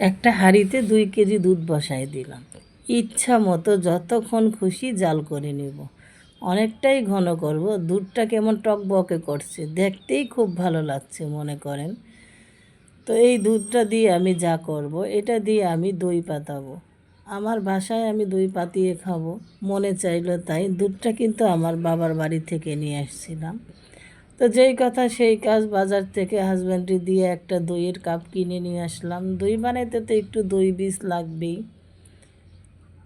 একটা হাঁড়িতে দুই কেজি দুধ বসাই দিলাম। ইচ্ছা মতো যতক্ষণ খুশি জাল করে নেব। অনেকটাই ঘন করব। দুধটা কেমন টক বকে করছে, দেখতেই খুব ভালো লাগছে মনে করেন। তো এই দুধটা দিয়ে আমি যা করব, এটা দিয়ে আমি দই পাতাবো। আমার বাসায় আমি দই পাতিয়ে খাব। মনে চাইলো তাই। দুধটা কিন্তু আমার বাবার বাড়ি থেকে নিয়ে আসছিলাম। তো যেই কথা সেই কাজ বাজার থেকে হাজব্যান্ডে দিয়ে একটা দইয়ের কাপ কিনে নিয়ে আসলাম। দই বানাইতে তো একটু দই বীজ লাগবেই।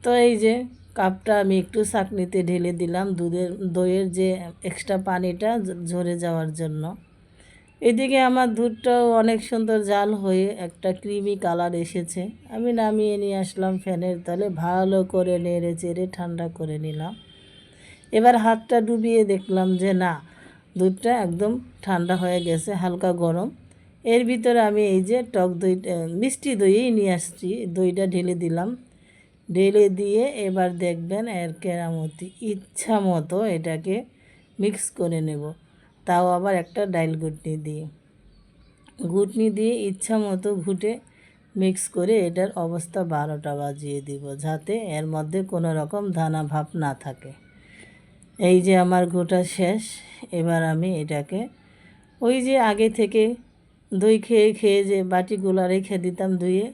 তো এই যে কাপটা আমি একটু চাকনিতে ঢেলে দিলাম দুধের, দইয়ের যে এক্সট্রা পানিটা ঝরে যাওয়ার জন্য। এদিকে আমার দুধটাও অনেক সুন্দর জাল হয়ে একটা ক্রিমি কালার এসেছে। আমি নামিয়ে নিয়ে আসলাম ফ্যানের তলে, ভালো করে নেড়ে চেড়ে ঠান্ডা করে নিলাম। এবার হাতটা ডুবিয়ে দেখলাম যে না দুধটা একদম ঠান্ডা হয়ে গেছে, হালকা গরম। এর ভিতরে আমি এই যে টক দই মিষ্টি দইই নিয়ে আসছি। দইটা ঢেলে দিলাম। ঢেলে দিয়ে এবার দেখবেন এর কেরামতি ইচ্ছা মতো এটাকে মিক্স করে নেব। তাও আবার একটা ডাইল ঘুটনি দিয়ে। ঘুটনি দিয়ে ইচ্ছা মতো ঘুটে মিক্স করে এটার অবস্থা বারোটা বাজিয়ে দিব, যাতে এর মধ্যে কোনো রকম দানা ভাব না থাকে। এই যে আমার গোটা শেষ। এবার আমি এটাকে ওই যে আগে থেকে দই খেয়ে খেয়ে যে বাটিগুলো রেখে দিতাম ধুয়ে,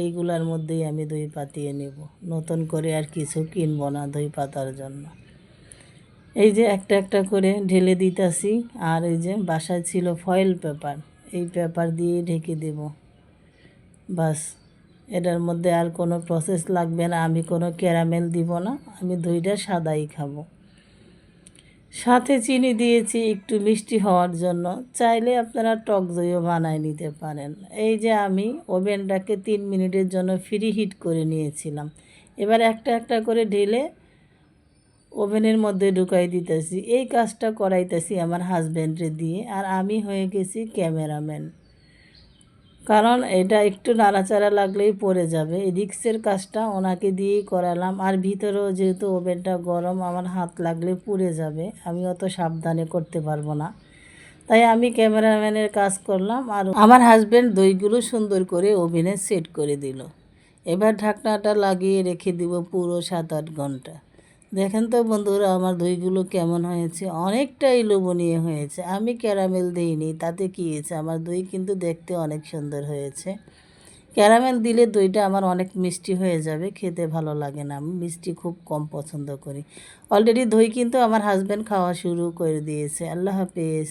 এইগুলার মধ্যেই আমি দই পাতিয়ে নেব। নতুন করে আর কিছু কিনবো না দই পাতার জন্য। এই যে একটা একটা করে ঢেলে দিতাছি, আর এই যে বাসায় ছিল ফয়েল পেপার এই পেপার দিয়ে ঢেকে দেব। বাস, এটার মধ্যে আর কোনো প্রসেস লাগবে না, আমি কোনো ক্যারামেল দিব না, আমি দইটা সাদাই খাব। সাথে চিনি দিয়েছি, একটু মিষ্টি হওয়ার জন্য। চাইলে আপনারা টক দইও বানায় নিতে পারেন। এই যে আমি ওভেনটাকে তিন মিনিটের জন্য ফ্রি হিট করে নিয়েছিলাম। এবার একটা একটা করে ঢেলে ওভেনের মধ্যে ঢুকাই দিতেছি। এই কাজটা করাইতেছি আমার হাজব্যান্ডে দিয়ে। আর আমি হয়ে গেছি ক্যামেরাম্যান। কারণ এটা একটু নাড়াচাড়া লাগলেই পড়ে যাবে। এই রিক্সের কাজটা ওনাকে দিয়েই করালাম। আর ভিতরেও যেহেতু ওভেনটা গরম, আমার হাত লাগলে পুড়ে যাবে। আমি অত সাবধানে করতে পারব না। তাই আমি ক্যামেরাম্যানের কাজ করলাম আর আমার হাজব্যান্ড দইগুলো সুন্দর করে ওভেনে সেট করে দিল। এবার ঢাকনাটা লাগিয়ে রেখে দিব পুরো সাত আট ঘণ্টা। দেখেন তো বন্ধুরা, আমার দইগুলো কেমন হয়েছে? অনেকটাই লোভনীয় হয়েছে। আমি ক্যারামেল দিইনি, তাতে কী হয়েছে? আমার দই কিন্তু দেখতে অনেক সুন্দর হয়েছে। ক্যারামেল দিলে দইটা আমার অনেক মিষ্টি হয়ে যাবে, খেতে ভালো লাগে না। আমি মিষ্টি খুব কম পছন্দ করি। অলরেডি দই কিন্তু আমার হাজব্যান্ড খাওয়া শুরু করে দিয়েছে। আল্লাহ হাফেজ।